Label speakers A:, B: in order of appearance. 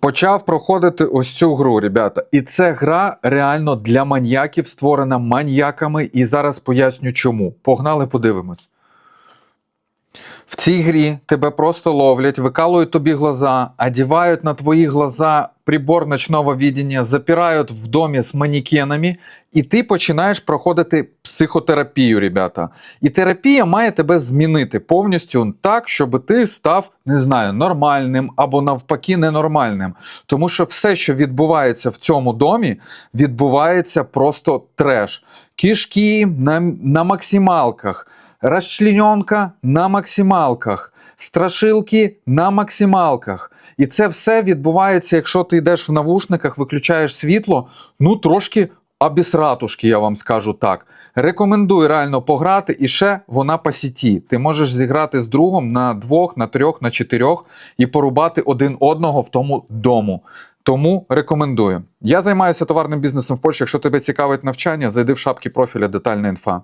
A: Почав проходити ось цю гру, ребята. І це гра реально для маньяків, створена маньяками. І зараз поясню чому. Погнали, подивимось. В цій грі тебе просто ловлять, викалують тобі глаза, одівають на твої глаза прибор ночного видіння, запирають в домі з манекенами, і ти починаєш проходити психотерапію, ребята. І терапія має тебе змінити повністю так, щоб ти став, не знаю, нормальним або навпаки ненормальним. Тому що все, що відбувається в цьому домі, відбувається просто треш. Кішки на, на максималках. Розчлененка на максималках, страшилки на максималках. І це все відбувається, якщо ти йдеш в навушниках, виключаєш світло, ну трошки обісратушки, я вам скажу так. Рекомендую реально пограти, і ще вона по сіті. Ти можеш зіграти з другом на двох, на трьох, на чотирьох і порубати один одного в тому дому. Тому рекомендую. Я займаюся товарним бізнесом в Польщі. Якщо тебе цікавить навчання, зайди в шапки профіля детальна інфа.